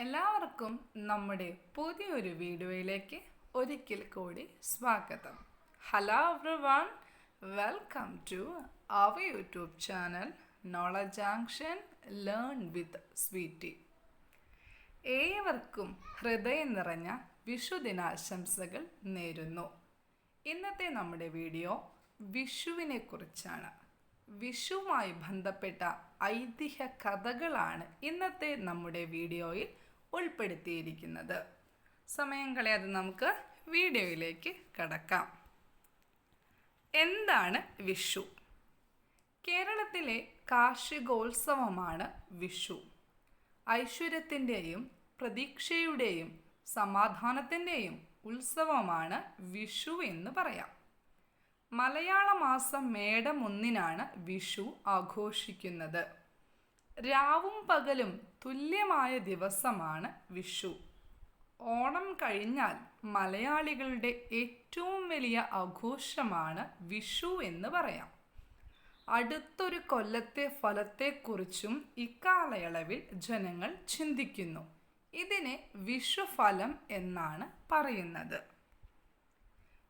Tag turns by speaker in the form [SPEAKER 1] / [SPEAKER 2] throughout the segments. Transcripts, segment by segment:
[SPEAKER 1] എല്ലാവർക്കും നമ്മുടെ പുതിയൊരു വീഡിയോയിലേക്ക് ഒരിക്കൽ കൂടി സ്വാഗതം. Hello everyone welcome to our YouTube channel knowledge junction learn with Sweety ഏവർക്കും ഹൃദയം നിറഞ്ഞ വിഷുദിനാശംസകൾ നേരുന്നു. ഇന്നത്തെ നമ്മുടെ വീഡിയോ വിഷുവിനെ കുറിച്ചാണ്. വിഷുവുമായി ബന്ധപ്പെട്ട ഐതിഹ്യ കഥകളാണ് ഇന്നത്തെ നമ്മുടെ വീഡിയോയിൽ ഉൾപ്പെടുത്തിയിരിക്കുന്നത്. സമയം കളയാതെ നമുക്ക് വീഡിയോയിലേക്ക് കടക്കാം. എന്താണ് വിഷു? കേരളത്തിലെ കാർഷികോത്സവമാണ് വിഷു. ഐശ്വര്യത്തിന്റെയും പ്രതീക്ഷയുടെയും സമാധാനത്തിന്റെയും ഉത്സവമാണ് വിഷു എന്ന് പറയാം. മലയാള മാസം മേടം ഒന്നിനാണ് വിഷു ആഘോഷിക്കുന്നത്. രാവും പകലും തുല്യമായ ദിവസമാണ് വിഷു. ഓണം കഴിഞ്ഞാൽ മലയാളികളുടെ ഏറ്റവും വലിയ ആഘോഷമാണ് വിഷു എന്ന് പറയാം. അടുത്തൊരു കൊല്ലത്തെ ഫലത്തെക്കുറിച്ചും ഇക്കാലയളവിൽ ജനങ്ങൾ ചിന്തിക്കുന്നു. ഇതിനെ വിഷുഫലം എന്നാണ് പറയുന്നത്.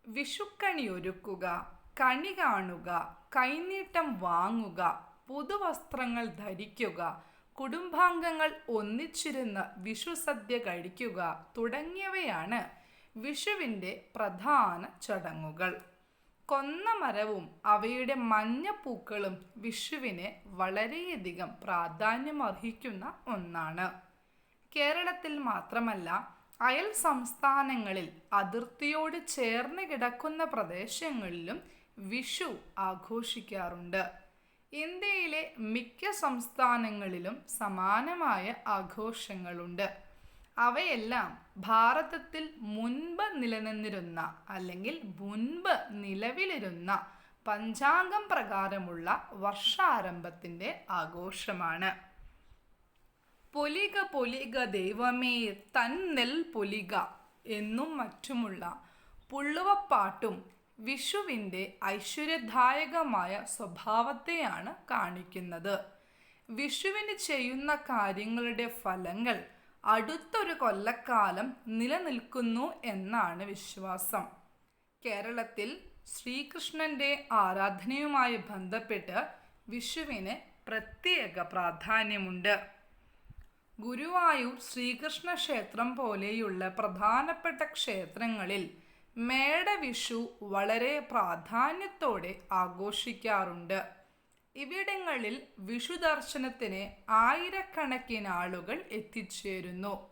[SPEAKER 1] വിഷുക്കണി ഒരുക്കുക കണി കാണുക കൈനീട്ടം വാങ്ങുക പുതുവസ്ത്രങ്ങൾ ധരിക്കുക കുടുംബാംഗങ്ങൾ ഒന്നിച്ചിരുന്ന് വിഷുസദ്യ കഴിക്കുക തുടങ്ങിയവയാണ് വിഷുവിന്റെ പ്രധാന ചടങ്ങുകൾ. കൊന്നമരവും അവയുടെ മഞ്ഞപ്പൂക്കളും വിഷുവിനെ വളരെയധികം പ്രാധാന്യമർഹിക്കുന്ന ഒന്നാണ്. കേരളത്തിൽ മാത്രമല്ല അയൽ സംസ്ഥാനങ്ങളിൽ അതിർത്തിയോട് ചേർന്ന് കിടക്കുന്ന പ്രദേശങ്ങളിലും വിഷു ആഘോഷിക്കാറുണ്ട്. ഇന്ത്യയിലെ മിക്ക സംസ്ഥാനങ്ങളിലും സമാനമായ ആഘോഷങ്ങളുണ്ട്. അവയെല്ലാം ഭാരതത്തിൽ മുൻപ് നിലനിന്നിരുന്ന അല്ലെങ്കിൽ മുൻപ് നിലവിലിരുന്ന പഞ്ചാംഗം പ്രകാരമുള്ള വർഷാരംഭത്തിന്റെ ആഘോഷമാണ്. പൊലിക പൊലിക ദൈവമേ തന്നെൽ പൊലിക എന്നും മറ്റുമുള്ള പുള്ളുവപ്പാട്ടും വിഷുവിന്റെ ഐശ്വര്യദായകമായ സ്വഭാവത്തെയാണ് കാണിക്കുന്നത്. വിഷുവിന് ചെയ്യുന്ന കാര്യങ്ങളുടെ ഫലങ്ങൾ അടുത്തൊരു കൊല്ലക്കാലം നിലനിൽക്കുന്നു എന്നാണ് വിശ്വാസം. കേരളത്തിൽ ശ്രീകൃഷ്ണന്റെ ആരാധനയുമായി ബന്ധപ്പെട്ട് വിഷുവിന് പ്രത്യേക പ്രാധാന്യമുണ്ട്. ഗുരുവായൂർ ശ്രീകൃഷ്ണ ക്ഷേത്രം പോലെയുള്ള പ്രധാനപ്പെട്ട ക്ഷേത്രങ്ങളിൽ മേടവിഷു വളരെ പ്രാധാന്യത്തോടെ ആഘോഷിക്കാറുണ്ട്. ഇവിടങ്ങളിൽ വിഷു ദർശനത്തിന് ആയിരക്കണക്കിന് ആളുകൾ എത്തിച്ചേരുന്നു.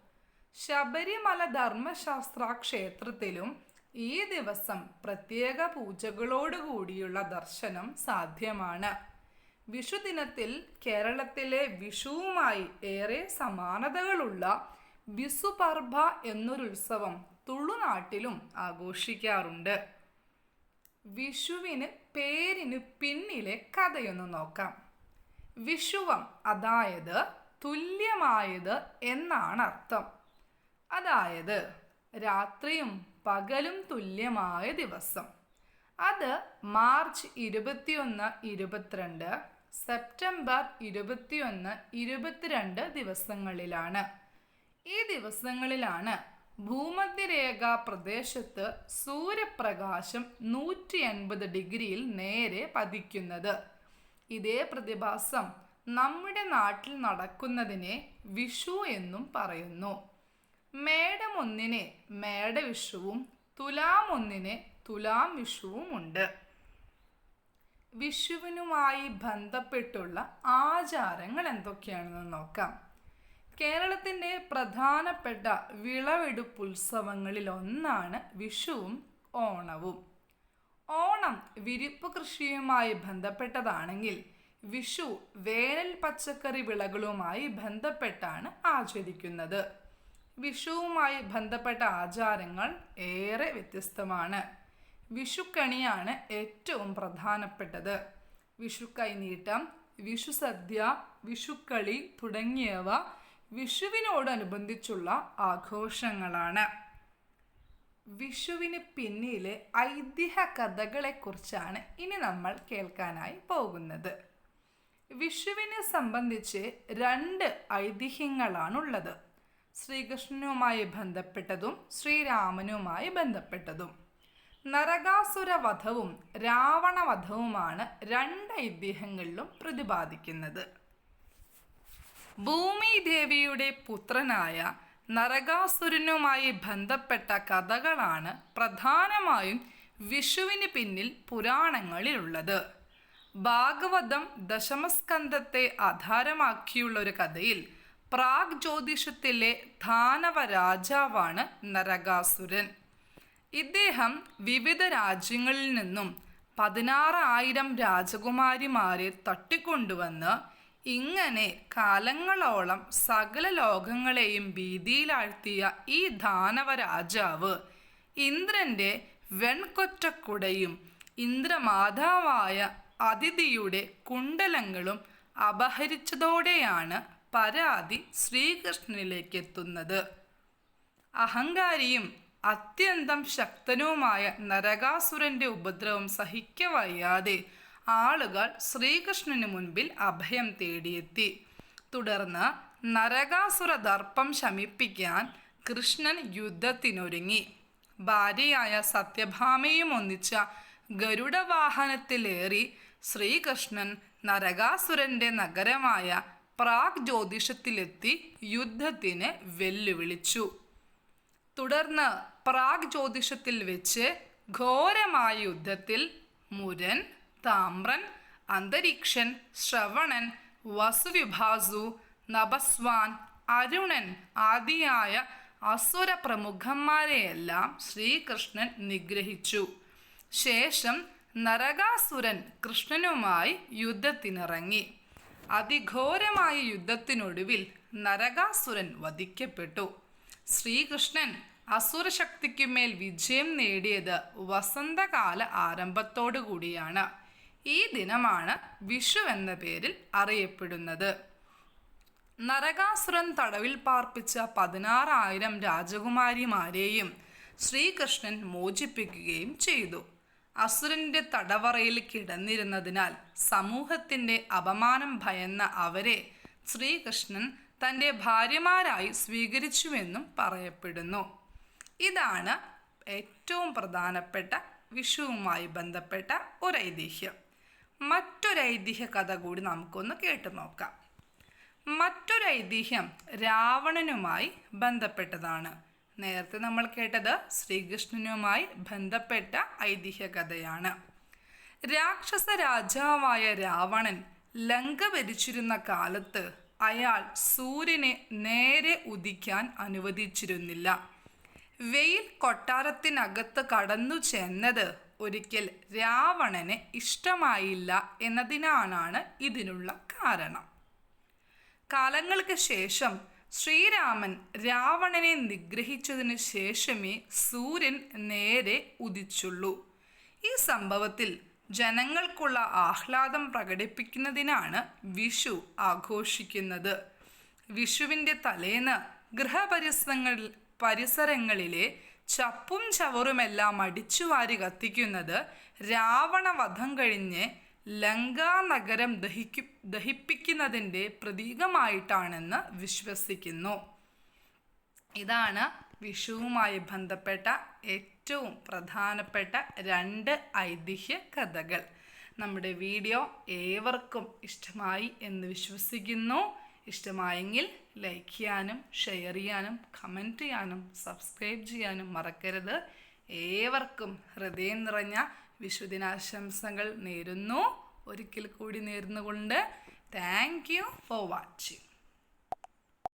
[SPEAKER 1] ശബരിമല ധർമ്മശാസ്ത്ര ക്ഷേത്രത്തിലും ഈ ദിവസം പ്രത്യേക പൂജകളോടുകൂടിയുള്ള ദർശനം സാധ്യമാണ്. വിഷുദിനത്തിൽ കേരളത്തിലെ വിഷുവുമായി ഏറെ സമാനതകളുള്ള വിസുപർഭ എന്നൊരുത്സവം തുളുനാട്ടിലും ആഘോഷിക്കാറുണ്ട്. വിഷുവിന് പേരിന് പിന്നിലെ കഥയൊന്ന് നോക്കാം. വിഷുവം അതായത് തുല്യമായത് എന്നാണ് അർത്ഥം. അതായത് രാത്രിയും പകലും തുല്യമായ ദിവസം. അത് മാർച്ച് ഇരുപത്തിയൊന്ന് ഇരുപത്തിരണ്ട് സെപ്റ്റംബർ ഇരുപത്തിയൊന്ന് ഇരുപത്തിരണ്ട് ദിവസങ്ങളിലാണ്. ഈ ദിവസങ്ങളിലാണ് ഭൂമധ്യരേഖ പ്രദേശത്ത് സൂര്യപ്രകാശം നൂറ്റി എൺപത് ഡിഗ്രിയിൽ നേരെ പതിക്കുന്നത്. ഇതേ പ്രതിഭാസം നമ്മുടെ നാട്ടിൽ നടക്കുന്നതിനെ വിഷു എന്നും പറയുന്നു. മേടമൊന്നിനെ മേടവിഷുവും തുലാം ഒന്നിനെ തുലാം വിഷുവും ഉണ്ട്. വിഷുവിനുമായി ബന്ധപ്പെട്ടുള്ള ആചാരങ്ങൾ എന്തൊക്കെയാണെന്ന് നോക്കാം. കേരളത്തിന്റെ പ്രധാനപ്പെട്ട വിളവെടുപ്പ് ഉത്സവങ്ങളിൽ ഒന്നാണ് വിഷുവും ഓണവും. ഓണം വിരിപ്പ് കൃഷിയുമായി ബന്ധപ്പെട്ടതാണെങ്കിൽ വിഷു വേനൽ പച്ചക്കറി വിളകളുമായി ബന്ധപ്പെട്ടാണ് ആചരിക്കുന്നത്. വിഷുവുമായി ബന്ധപ്പെട്ട ആചാരങ്ങൾ ഏറെ വ്യത്യസ്തമാണ്. വിഷുക്കണിയാണ് ഏറ്റവും പ്രധാനപ്പെട്ടത്. വിഷുക്കൈനീട്ടം വിഷുസദ്യ വിഷുക്കളി തുടങ്ങിയവ വിഷുവിനോടനുബന്ധിച്ചുള്ള ആഘോഷങ്ങളാണ്. വിഷുവിന് പിന്നിലെ ഐതിഹ്യ കഥകളെക്കുറിച്ചാണ് ഇനി നമ്മൾ കേൾക്കാനായി പോകുന്നത്. വിഷുവിനെ സംബന്ധിച്ച് രണ്ട് ഐതിഹ്യങ്ങളാണുള്ളത്. ശ്രീകൃഷ്ണനുമായി ബന്ധപ്പെട്ടതും ശ്രീരാമനുമായി ബന്ധപ്പെട്ടതും. നരകാസുര വധവും രാവണവധവുമാണ് രണ്ട് ഐതിഹ്യങ്ങളിലും പ്രതിപാദിക്കുന്നത്. ഭൂമി ദേവിയുടെ പുത്രനായ നരകാസുരനുമായി ബന്ധപ്പെട്ട കഥകളാണ് പ്രധാനമായും വിഷുവിന് പിന്നിൽ പുരാണങ്ങളിലുള്ളത്. ഭാഗവതം ദശമസ്കന്ധത്തെ ആധാരമാക്കിയുള്ള ഒരു കഥയിൽ പ്രാഗ് ജ്യോതിഷത്തിലെ ധാനവ രാജാവാണ് നരകാസുരൻ. ഇദ്ദേഹം വിവിധ രാജ്യങ്ങളിൽ നിന്നും പതിനാറായിരം രാജകുമാരിമാരെ തട്ടിക്കൊണ്ടുവന്ന് ഇങ്ങനെ കാലങ്ങളോളം സകല ലോകങ്ങളെയും ഭീതിയിലാഴ്ത്തിയ ഈ ദാനവ രാജാവ് ഇന്ദ്രന്റെ വെൺകൊറ്റക്കുടയും ഇന്ദ്രമാതാവായ അതിഥിയുടെ കുണ്ടലങ്ങളും അപഹരിച്ചതോടെയാണ് പരാതി ശ്രീകൃഷ്ണനിലേക്ക് എത്തുന്നത് അഹങ്കാരിയും അത്യന്തം ശക്തനുമായ നരകാസുരന്റെ ഉപദ്രവം സഹിക്കവയ്യാതെ ആളുകൾ ശ്രീകൃഷ്ണന് മുൻപിൽ അഭയം തേടിയെത്തി. തുടർന്ന് നരകാസുര ദർപ്പം ശമിപ്പിക്കാൻ കൃഷ്ണൻ യുദ്ധത്തിനൊരുങ്ങി. ഭാര്യയായ സത്യഭാമയും ഒന്നിച്ച ഗരുഡവാഹനത്തിലേറി ശ്രീകൃഷ്ണൻ നരകാസുരന്റെ നഗരമായ പ്രാഗ് ജ്യോതിഷത്തിലെത്തി യുദ്ധത്തിന് വെല്ലുവിളിച്ചു. തുടർന്ന് പ്രാഗ് ജ്യോതിഷത്തിൽ വെച്ച് ഘോരമായ യുദ്ധത്തിൽ മുരൻ താമ്രൻ അന്തരീക്ഷൻ ശ്രവണൻ വസുവിഭാസു നഭസ്വാൻ അരുണൻ ആദിയായ അസുര പ്രമുഖന്മാരെയെല്ലാം ശ്രീകൃഷ്ണൻ നിഗ്രഹിച്ചു. ശേഷം നരകാസുരൻ കൃഷ്ണനുമായി യുദ്ധത്തിനിറങ്ങി. അതിഘോരമായ യുദ്ധത്തിനൊടുവിൽ നരകാസുരൻ വധിക്കപ്പെട്ടു. ശ്രീകൃഷ്ണൻ അസുരശക്തിക്കുമേൽ വിജയം നേടിയത് വസന്തകാല ആരംഭത്തോടു കൂടിയാണ് ഈ ദിനമാണ് വിഷു എന്ന പേരിൽ അറിയപ്പെടുന്നത്. നരകാസുരൻ തടവിൽ പാർപ്പിച്ച പതിനാറായിരം രാജകുമാരിമാരെയും ശ്രീകൃഷ്ണൻ മോചിപ്പിക്കുകയും ചെയ്തു. അസുരന്റെ തടവറയിൽ കിടന്നിരുന്നതിനാൽ സമൂഹത്തിന്റെ അപമാനം ഭയന്ന അവരെ ശ്രീകൃഷ്ണൻ തന്റെ ഭാര്യമാരായി സ്വീകരിച്ചുവെന്നും പറയപ്പെടുന്നു. ഇതാണ് ഏറ്റവും പ്രധാനപ്പെട്ട വിഷുവുമായി ബന്ധപ്പെട്ട ഒരു ഐതിഹ്യം. മറ്റൊരു ഐതിഹ്യ കഥ കൂടി നമുക്കൊന്ന് കേട്ടു നോക്കാം. മറ്റൊരു ഐതിഹ്യം രാവണനുമായി ബന്ധപ്പെട്ടതാണ്. നേരത്തെ നമ്മൾ കേട്ടത് ശ്രീകൃഷ്ണനുമായി ബന്ധപ്പെട്ട ഐതിഹ്യ കഥയാണ്. രാക്ഷസ രാജാവായ രാവണൻ ലങ്ക ഭരിച്ചിരുന്ന കാലത്ത് അയാൾ സൂര്യനെ നേരെ ഉദിക്കാൻ അനുവദിച്ചിരുന്നില്ല. വെയിൽ കൊട്ടാരത്തിനകത്ത് കടന്നു ചെന്നത് ഒരിക്കൽ രാവണന് ഇഷ്ടമായില്ല എന്നതിനാണ് ഇതിനുള്ള കാരണം. കാലങ്ങൾക്ക് ശേഷം ശ്രീരാമൻ രാവണനെ നിഗ്രഹിച്ചതിന് ശേഷമേ സൂര്യൻ നേരെ ഉദിച്ചുള്ളൂ. ഈ സംഭവത്തിൽ ജനങ്ങൾക്കുള്ള ആഹ്ലാദം പ്രകടിപ്പിക്കുന്നതിനാണ് വിഷു ആഘോഷിക്കുന്നത്. വിഷുവിന്റെ തലേന്ന് ഗൃഹപരിസരങ്ങളിൽ പരിസരങ്ങളിലെ ചപ്പും ചവറുമെല്ലാം അടിച്ചുവാരി കത്തിക്കുന്നത് രാവണവധം കഴിഞ്ഞ് ലങ്കാ നഗരം ദഹിക്കു ദഹിപ്പിക്കുന്നതിന്റെ പ്രതീകമായിട്ടാണെന്ന് വിശ്വസിക്കുന്നു. ഇതാണ് വിഷുവുമായി ബന്ധപ്പെട്ട ഏറ്റവും പ്രധാനപ്പെട്ട രണ്ട് ഐതിഹ്യ കഥകൾ. നമ്മുടെ വീഡിയോ ഏവർക്കും ഇഷ്ടമായി എന്ന് വിശ്വസിക്കുന്നു. ഇഷ്ടമായെങ്കിൽ ലൈക്ക് ചെയ്യാനും ഷെയർ ചെയ്യാനും കമന്റ് ചെയ്യാനും സബ്സ്ക്രൈബ് ചെയ്യാനും മറക്കരുത്. ഏവർക്കും ഹൃദയം നിറഞ്ഞ വിഷുദിനാശംസകൾ നേരുന്നു. ഒരിക്കൽ കൂടി നേർന്നുകൊണ്ട് താങ്ക് യു ഫോർ വാച്ചിങ്